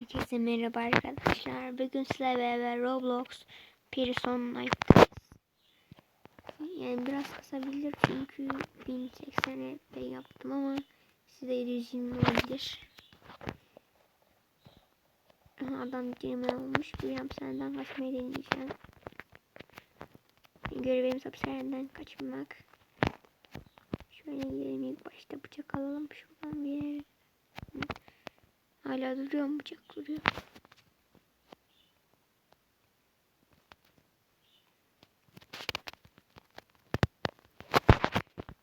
Herkese merhaba arkadaşlar. Bugün sizlerle beraber Roblox Prison Night'tayız. Yani biraz kısabilir çünkü 1080 FP yaptım ama size 720 olabilir. Adam girme olmuş. Bir hapishaneden kaçmayı deneyeceğim. Görevimiz hapishaneden kaçmak. Şöyle gidelim ilk başta bıçak alalım. Şuradan bir. Hala duruyor mu bıçak duruyor.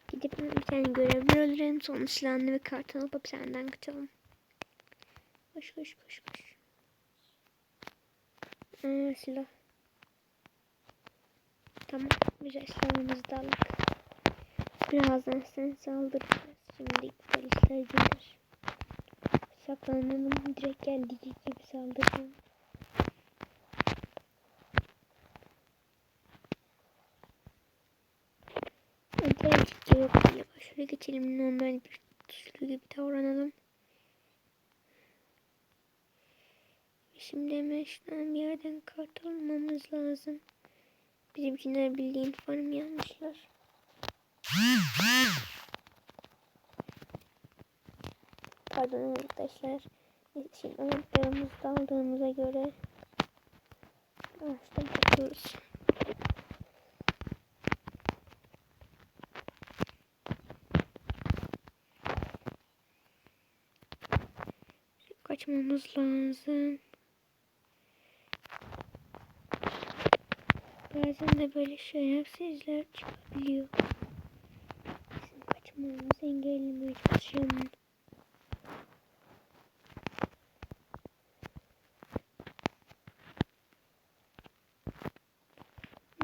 Gidip bir tane görevli öldürelim. Silahını ve kartını alıp hapishaneden kaçalım. Koş koş koş koş. Aa, silah. Tamam. Güzel silahımızı da aldık. Birazdan sen saldıracağız. Şimdi polisler gelir. Saklanalım. Direkt geldiği gibi saldıracağım. Öyle ciddi yok diye. Geçelim. Normal bir suçlu gibi davranalım. Şimdi hemen bir yerden kart almamız lazım. Bizimkiler bildiğin farm yanmışlar. Pardon arkadaşlar. Şimdi anahtarımızı da aldığımıza göre baştan bakıyoruz. Kaçmamız lazım. Bazen de böyle şerefsizler çıkabiliyor. Bizim kaçmamızı engellemeye çalışıyorum.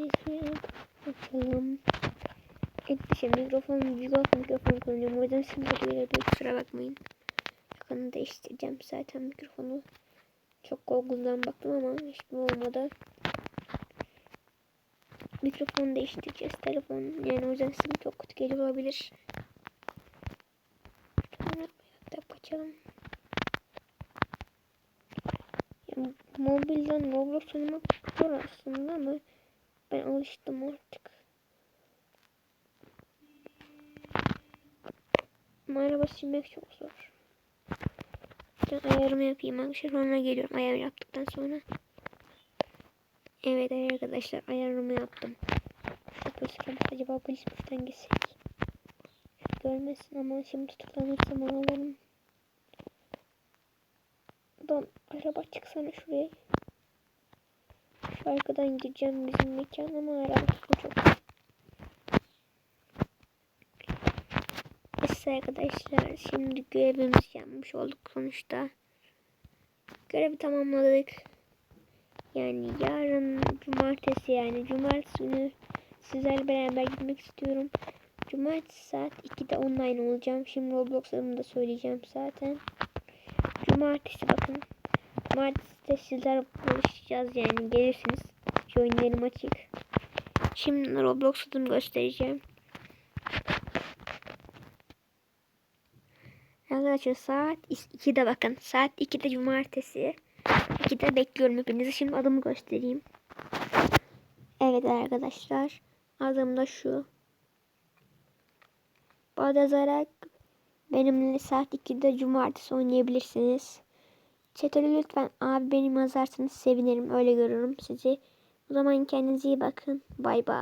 Neyse açalım. Etmişim mikrofon büyük olan mikrofon kullanıyorum. O yüzden şimdi duyuluyor kusura bakmayın. Yakını değiştireceğim zaten mikrofonu. Çok Google'dan baktım ama hiçbir olmadı. Mikrofonu değiştireceğiz telefon. Yani o yüzden sesim çok kötü geliyor olabilir. Şuradan ayakta kaçalım. Yani mobilden Roblox oynamak zor aslında ama ben alıştım artık. Ama araba sürmek çok zor. Ben ayarımı yapayım arkadaşlar. Sonra geliyorum ayar yaptıktan sonra. Evet arkadaşlar ayarımı yaptım. Polis acaba polis buradan gitsek. Görmesin ama şimdi tutuklanırsam ağlarım. Adam araba çıksana şuraya. Arkadan gideceğim bizim mekan ama arabası çok. Neyse arkadaşlar şimdi görevimizi yapmış olduk sonuçta. Görevi tamamladık. Yani yarın cumartesi yani cumartesi günü sizlerle beraber gitmek istiyorum. Cumartesi saat 2'de online olacağım. Şimdi Roblox adımı da söyleyeceğim zaten. Cumartesi bakın. Cumartesi de sizler buluşacağız yani gelirsiniz. Şu oyunlarım açık. Şimdi Roblox adımı göstereceğim. Arkadaşlar saat 2'de bakın. Saat 2'de cumartesi. 2'de bekliyorum hepinizi. Şimdi adımı göstereyim. Evet arkadaşlar. Adım da şu. Yazarak benimle saat 2'de cumartesi oynayabilirsiniz. Chat'e lütfen abi benim yazarsanız sevinirim. Öyle görürüm sizi. O zaman kendinize iyi bakın. Bay bay.